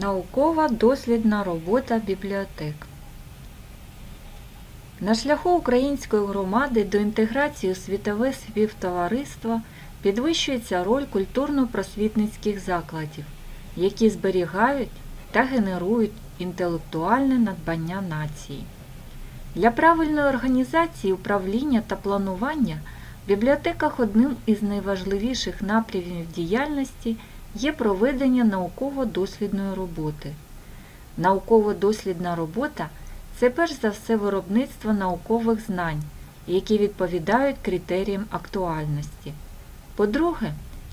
Наукова дослідна робота бібліотек. На шляху української громади до інтеграції у світове співтовариство підвищується роль культурно-просвітницьких закладів, які зберігають та генерують інтелектуальне надбання нації. Для правильної організації управління та планування в бібліотеках одним із найважливіших напрямів діяльності є проведення науково-дослідної роботи. Науково-дослідна робота це перш за все виробництво наукових знань, які відповідають критеріям актуальності. По-друге,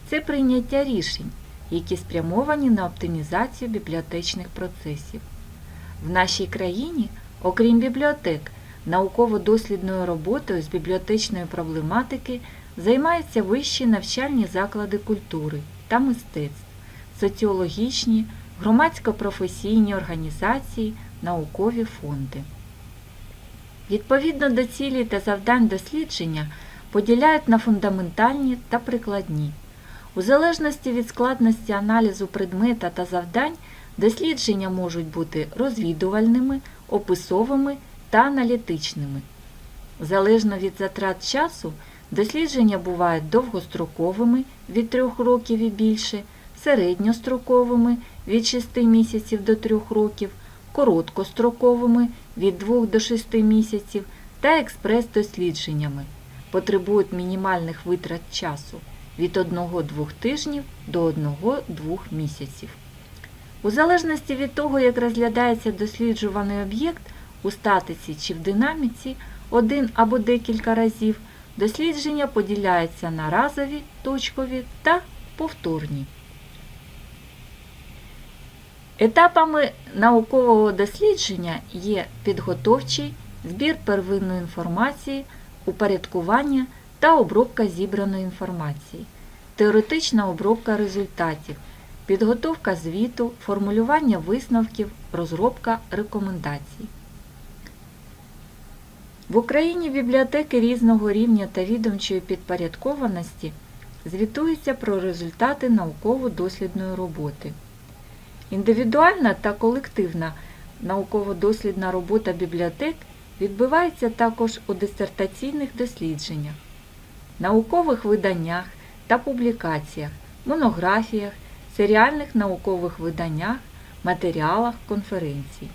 це прийняття рішень, які спрямовані на оптимізацію бібліотечних процесів. В нашій країні, окрім бібліотек, науково-дослідною роботою з бібліотечної проблематики займаються вищі навчальні заклади культури та мистецтв, соціологічні, громадсько-професійні організації, наукові фонди. Відповідно до цілей та завдань дослідження поділяють на фундаментальні та прикладні. У залежності від складності аналізу предмета та завдань дослідження можуть бути розвідувальними, описовими та аналітичними. Залежно від затрат часу, дослідження бувають довгостроковими від 3 років і більше, середньостроковими від 6 місяців до 3 років, короткостроковими від 2 до 6 місяців та експрес-дослідженнями. Потребують мінімальних витрат часу від 1-2 тижнів до 1-2 місяців. У залежності від того, як розглядається досліджуваний об'єкт у статиці чи в динаміці один або декілька разів, дослідження поділяються на разові, точкові та повторні. Етапами наукового дослідження є підготовчий, збір первинної інформації, упорядкування та обробка зібраної інформації, теоретична обробка результатів, підготовка звіту, формулювання висновків, розробка рекомендацій. В Україні бібліотеки різного рівня та відомчої підпорядкованості звітуються про результати науково-дослідної роботи. Індивідуальна та колективна науково-дослідна робота бібліотек відбувається також у дисертаційних дослідженнях, наукових виданнях та публікаціях, монографіях, серіальних наукових виданнях, матеріалах конференцій.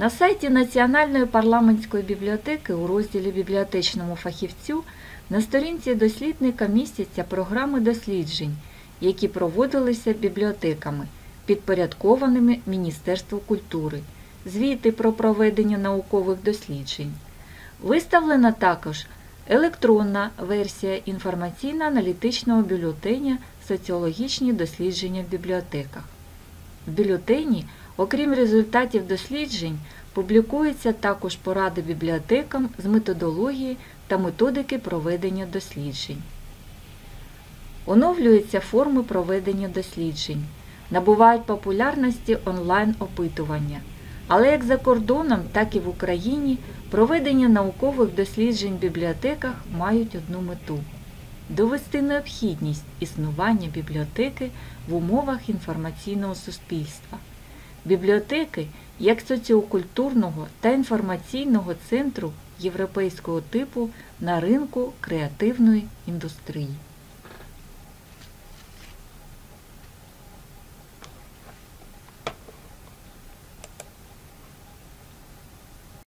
На сайті Національної парламентської бібліотеки у розділі Бібліотечному фахівцю на сторінці дослідника містяться програми досліджень, які проводилися бібліотеками, підпорядкованими Міністерству культури, звіти про проведення наукових досліджень. Виставлена також електронна версія інформаційно-аналітичного бюлетеня Соціологічні дослідження в бібліотеках. В бюлетені Окрім результатів досліджень, публікуються також поради бібліотекам з методології та методики проведення досліджень. Оновлюються форми проведення досліджень, набувають популярності онлайн-опитування. Але як за кордоном, так і в Україні проведення наукових досліджень в бібліотеках мають одну мету довести необхідність існування бібліотеки в умовах інформаційного суспільства. Бібліотеки як соціокультурного та інформаційного центру європейського типу на ринку креативної індустрії.